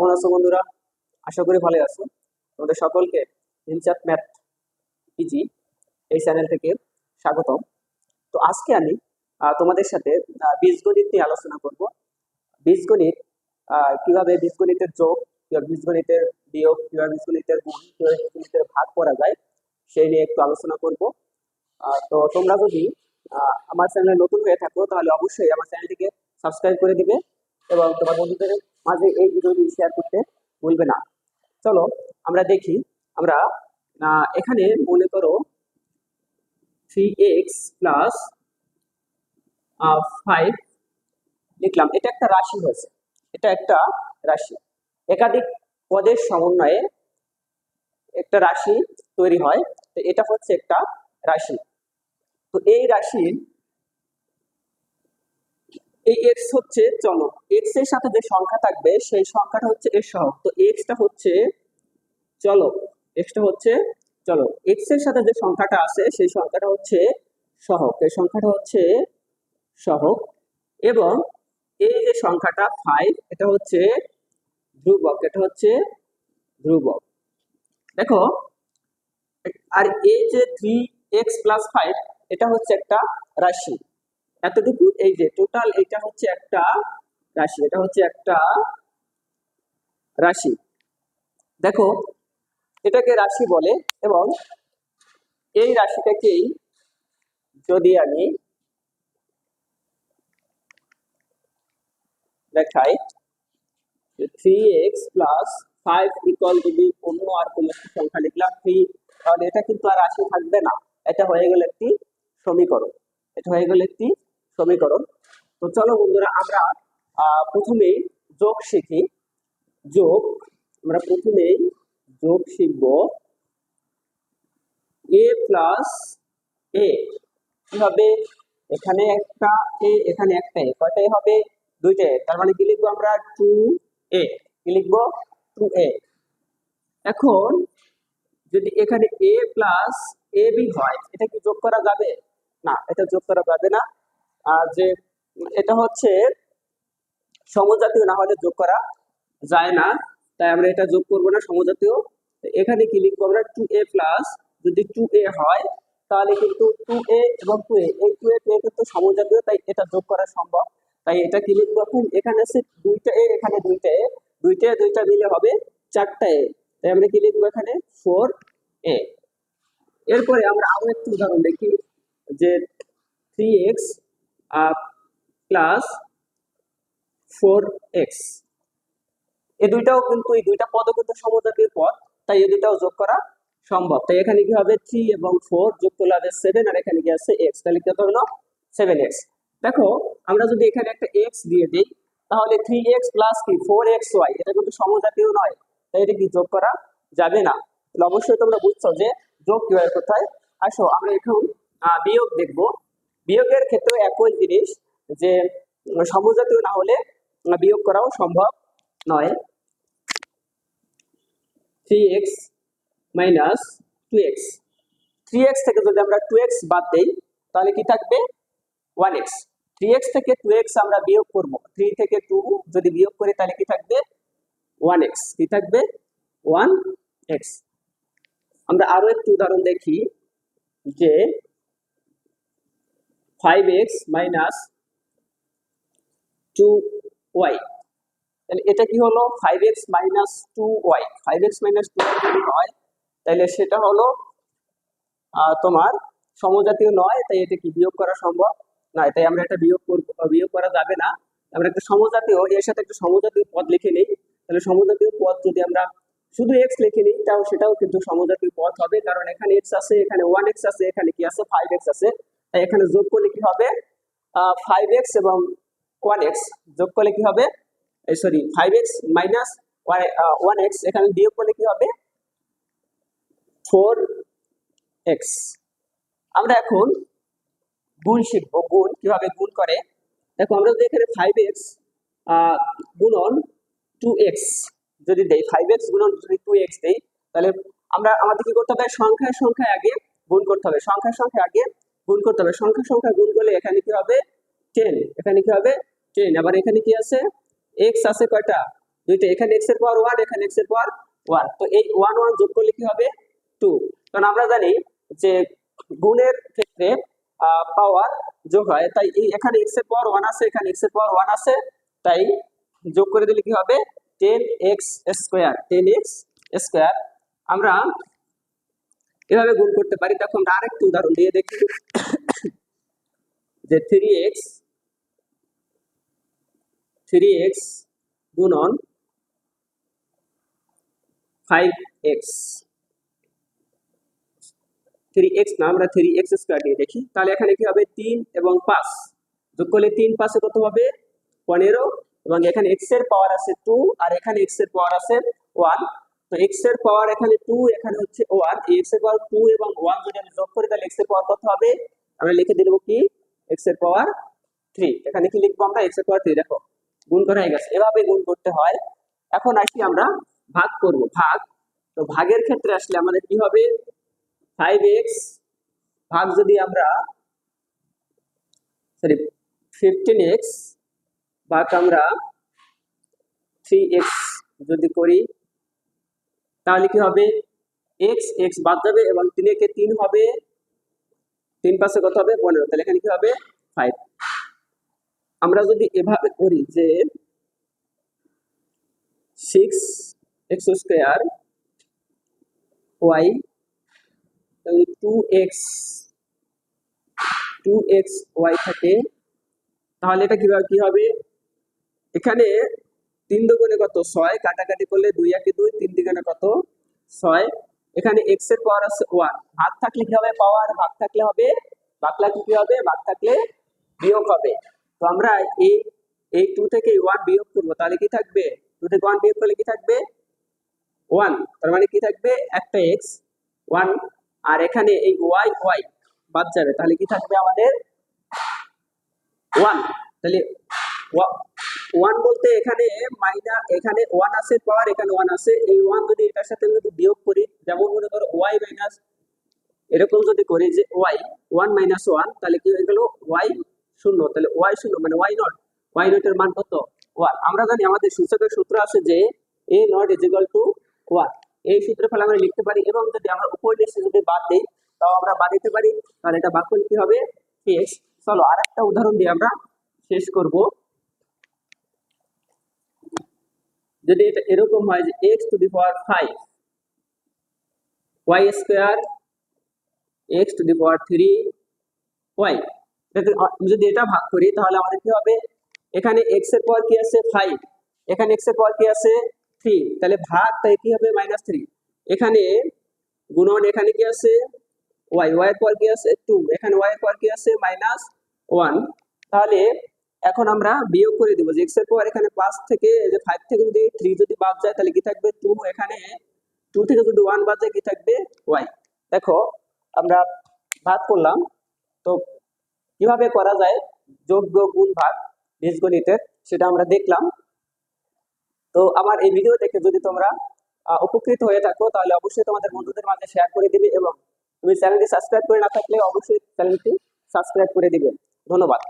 কেমন আছো বন্ধুরা? আশা করি ভালো আছো। তোমাদের সকলকে ইনচাপ ম্যাথ ইজি এই চ্যানেল থেকে স্বাগতম। তো আজকে আমি তোমাদের সাথে বীজগণিত নিয়ে আলোচনা করব। বীজগণিত কীভাবে বীজগণিতের যোগ, কীভাবে বীজগণিতের বিয়োগ, কীভাবে বীজগণিতের গুণ, কীভাবে বীজগণিতের ভাগ করা যায়, সেই নিয়ে একটু আলোচনা করব। তো তোমরা যদি আমার চ্যানেলে নতুন হয়ে থাকো, তাহলে অবশ্যই আমার চ্যানেলটিকে সাবস্ক্রাইব করে দিবে। এবং তোমার বন্ধুদের মাঝে এই ভিডিওটি শেয়ার করতে ভুলবে না। চলো, আমরা দেখি, আমরা এখানে মনে করো থ্রি এক্স প্লাস ফাইভ লিখলাম। এটা একটা রাশি হয়েছে। এটা একটা রাশি। একাধিক পদের সমন্বয়ে একটা রাশি তৈরি হয়। তো এটা হচ্ছে একটা রাশি। তো এই রাশির এই এক্স হচ্ছে চলো এক্সের সাথে যে সংখ্যা থাকবে, সেই সংখ্যাটা হচ্ছে এর সহগ। তো এক্সটা হচ্ছে চলো এক্সটা হচ্ছে চলো এক্সের সাথে যে সংখ্যাটা আছে, সেই সংখ্যাটা হচ্ছে সহগ। এই সংখ্যাটা হচ্ছে সহগ। এবং এই যে সংখ্যাটা ফাইভ এটা হচ্ছে ধ্রুবক। এটা হচ্ছে ধ্রুবক। দেখো, আর এই যে থ্রি এক্স প্লাস ফাইভ এটা হচ্ছে একটা রাশি। এতটুকু এই যে টোটাল এটা হচ্ছে একটা রাশি, এটা হচ্ছে একটা রাশি। দেখো, এটাকে রাশি বলে এবং এই রাশিটাকেই যদি আমি দেখাই three X plus five equal যদি অন্য আর কোনো একটি সংখ্যা লিখলাম থ্রি তাহলে এটা কিন্তু আর রাশি থাকবে না। এটা হয়ে গেল একটি সমীকরণ। এটা হয়ে গেল একটি সমীকরণ। তো চলো বন্ধুরা আমরা আহ, প্রথমেই যোগ শিখি। যোগ আমরা প্রথমেই যোগ শিখব এ প্লাস এ কি হবে? এখানে একটা এ এখানে একটা এ কয়টাই হবে? দুইটা এ তার মানে কি লিখব আমরা? টু এ কি লিখব? টু এ এখন যদি এখানে এ প্লাস এ বি হয় এটা কি যোগ করা যাবে? না এটা যোগ করা যাবে না। যে এটা হচ্ছে সমজাতীয়, না হলে যোগ করা যায় না। তাই আমরা এটা যোগ করব না সমজাতীয়। এখানে কি লিখব আমরা? টু এ প্লাস যদি টু এ হয়, তাহলে কিন্তু টু এ এবং টু এ এই টু এ টু এ কিন্তু সমজাতীয়, তাই এটা যোগ করা সম্ভব। তাই এটা কি লিখব এখন? এখানে আছে দুইটা এ এখানে দুইটা এ দুইটা এ দুইটা মিলে হবে চারটা এ তাই আমরা কি লিখব এখানে? ফোর এ এরপরে আমরা আরও একটি উদাহরণ দেখি, যে three X plus four X এই দুইটাও কিন্তু, এই দুইটা পদও কিন্তু সমজাতীয় পদ, তাই এই দুইটাও যোগ করা সম্ভব। তাই এখানে কি হবে? থ্রি এবং ফোর যোগ করলে হবে সেভেন আর এখানে কি আছে? এক্স তাহলে কত হলো? সেভেন এক্স দেখো, আমরা যদি এখানে একটা এক্স দিয়ে দিই, তাহলে থ্রি এক্স প্লাস কি? ফোর এক্স ওয়াই এটা কিন্তু সমজাতীয় নয়। তাই এটা কি যোগ করা যাবে না? অবশ্যই তোমরা বুঝছ যে যোগ কীভাবে কোথায়? আসো, আমরা এখন বিয়োগ দেখব। বিয়োগের ক্ষেত্রে একই জিনিস যে, সমজাতীয় না হলে বিয়োগ করাও সম্ভব নয়। Three X minus two X three X থেকে যদি আমরা টু এক্স বাদ দেই, তাহলে কি থাকবে? ওয়ান এক্স থ্রি এক্স থেকে টু এক্স আমরা বিয়োগ করব। থ্রি থেকে টু যদি বিয়োগ করি, তাহলে কি থাকবে? ওয়ান এক্স কি থাকবে? ওয়ান এক্স আমরা আরও একটু উদাহরণ দেখি যে five X minus two Y তাহলে এটা কি হলো? Five X minus two Y five X যদি হয় তাহলে সেটা হলো তোমার সমজাতীয় নয়, তাই এটা কি বিয়োগ করা সম্ভব? নয় তাই আমরা এটা বিয়োগ করব বিয়োগ করা যাবে না। আমরা একটা সমজাতীয়, এর সাথে একটা সমজাতীয় পদ লিখে নিই। তাহলে সমজাতীয় পদ যদি আমরা শুধু এক্স লিখে নিই, তাও সেটাও কিন্তু সমজাতীয় পদ হবে। কারণ এখানে এক্স আছে, এখানে ওয়ান এক্স আছে, এখানে কি আছে? ফাইভ এক্স আছে। তাই এখানে যোগ করলে কি হবে? ফাইভ এক্স এবং ওয়ান এক্স যোগ করলে কি হবে? Sorry five X minus one X এখানে বিয়োগ করলে কি হবে? ফোর এক্স আমরা এখন গুণ শিখব, গুণ কীভাবে গুণ করে? দেখো, আমরা যদি এখানে ফাইভ এক্স গুণন টু এক্স যদি দেই ফাইভ এক্স গুণন যদি টু এক্স দেই, তাহলে আমরা, আমাদের কি করতে হবে? সংখ্যায় সংখ্যায় আগে গুণ করতে হবে। সংখ্যায় সংখ্যায় আগে গুণ করতে হবে। সংখ্যা সংখ্যা গুণ করলে এখানে কি হবে? টেন। এখানে কি হবে? টেন। আবার এখানে কি আছে? এক্স আছে কয়টা? দুইটা। এখানে এক্সের পাওয়ার ওয়ান এখানে এক্সের পাওয়ার ওয়ান তো এই ওয়ান ওয়ান যোগ করলে কি হবে? টু কারণ আমরা জানি যে গুণের ক্ষেত্রে পাওয়ার যোগ হয়। তাই এখানে এক্সের পাওয়ার ওয়ান আছে, এখানে এক্সের পাওয়ার ওয়ান আছে। তাই যোগ করে দিলে কি হবে? Ten X square. Ten X square. আমরা এভাবে গুণ করতে পারি দেখো আমরা আরেকটি উদাহরণ দিয়ে দেখি যে থ্রি এক্স থ্রি এক্স গুণন ফাইভ এক্স থ্রি এক্স না, আমরা থ্রি এক্স স্কোয়ার দিয়ে দেখি। তাহলে এখানে কি হবে? তিন এবং পাঁচ। যোগ করলে তিন পাঁচে কত হবে? পনেরো। এবং এখানে এক্সের পাওয়ার আছে টু আর এখানে এক্সের পাওয়ার আছে ওয়ান তো এক্সের পাওয়ার এখানে টু এখানে হচ্ছে ওয়ান এক্সের পাওয়ার টু এবং ওয়ান যদি আমি যোগ করি, তাহলে এক্সের পাওয়ার কত হবে? আমরা লিখে দিব কি? এক্সের পাওয়ার থ্রি এখানে কি লিখব আমরা? এক্সের পাওয়ার থ্রি দেখো, গুণ করা হয়ে গেছে। এভাবে গুণ করতে হয়। এখন আসি আমরা ভাগ করব। ভাগ। তো ভাগের ক্ষেত্রে আসলে আমাদের কি হবে? ফাইভ এক্স ভাগ যদি আমরা সরি ফিফটিন এক্স ভাগ আমরা থ্রি এক্স যদি করি তাহলে কি হবে? এক্স এক্স বাদ যাবে এবং তিনে কে তিন হবে, তিন পাশে কত হবে? পনেরো। তাহলে এখানে কি হবে? ফাইভ আমরা যদি এভাবে করি যে six X square Y two X two X Y থাকে। তাহলে এটা কীভাবে কি হবে? এখানে তিন দুগুণে কত? ছয়, কাটাকাটি করলে দুই, একে দুই, তিন দুগুণে কত? ছয়। এখানে এক্সের পাওয়ার আছে ওয়ান ভাগ থাকলে কি হবে? পাওয়ার ভাগ থাকলে হবে? ভাগ থাকলে কি হবে? ভাগ থাকলে বিয়োগ হবে। তো আমরা এই এই টু থেকে ওয়ান বিয়োগ করব। তাহলে কি থাকবে? টু থেকে ওয়ান বিয়োগ করলে কি থাকবে? ওয়ান তার মানে কি থাকবে? একটা এক্স ওয়ান আর এখানে এই ওয়াই ওয়াই বাদ যাবে। তাহলে কি থাকবে আমাদের? ওয়ান তাহলে ওয়ান বলতে এখানে মাইনা, এখানে ওয়ান আছে, পাওয়ার এখানে ওয়ান আছে। এই ওয়ান যদি এটার সাথে যদি বিয়োগ করি, যেমন মনে করো ওয়াই মাইনাস এরকম যদি করি যে ওয়াই, ওয়ান মাইনাস ওয়ান, তাহলে কি হয়ে গেল? ওয়াই শূন্য, তাহলে ওয়াই শূন্য মানে ওয়াই নট। ওয়াই নটের মান কত? ওয়ান। আমরা জানি আমাদের সূচকের সূত্র আছে যে A nought is equal to one. এই সূত্রের ফলে আমরা লিখতে পারি এবং যদি আমরা উপর নিচে যদি বাদ দিই, তাও আমরা বাদ দিতে পারি। তাহলে এটা করলে কি হবে এক্স চলো আর একটা উদাহরণ দিয়ে আমরা শেষ করব। যদি এটা এরকম হয় যে X to the power five Y square X to the power three Y যদি এটা ভাগ করি, তাহলে আমাদের কি হবে? এখানে এক্সের পাওয়ার কি আছে? ফাইভ এখানে এক্সের পাওয়ার কি আছে? থ্রি তাহলে ভাগ তাই কি হবে? মাইনাস থ্রি এখানে গুণন এখানে কি আছে? ওয়াই ওয়াই এর পাওয়ার কি আছে? টু এখানে ওয়াই এর পাওয়ার কি আছে? মাইনাস ওয়ান তাহলে এখন আমরা বিয়োগ করে দিব। যে এক্সের পাওয়ার এখানে পাঁচ থেকে যে ফাইভ থেকে যদি থ্রি যদি বাদ যায়, তাহলে কি থাকবে? টু এখানে টু থেকে যদি ওয়ান বাদ যায়, কি থাকবে? ওয়াই দেখো, আমরা ভাগ করলাম। তো কীভাবে করা যায়? যোগ গুণ ভাগ বীজগণিতের, সেটা আমরা দেখলাম। তো আমার এই ভিডিও দেখে যদি তোমরা উপকৃত হয়ে থাকো, তাহলে অবশ্যই তোমাদের বন্ধুদের মাঝে শেয়ার করে দিবে এবং তুমি চ্যানেলটি সাবস্ক্রাইব করে না থাকলে অবশ্যই চ্যানেলটি সাবস্ক্রাইব করে দিবে। ধন্যবাদ।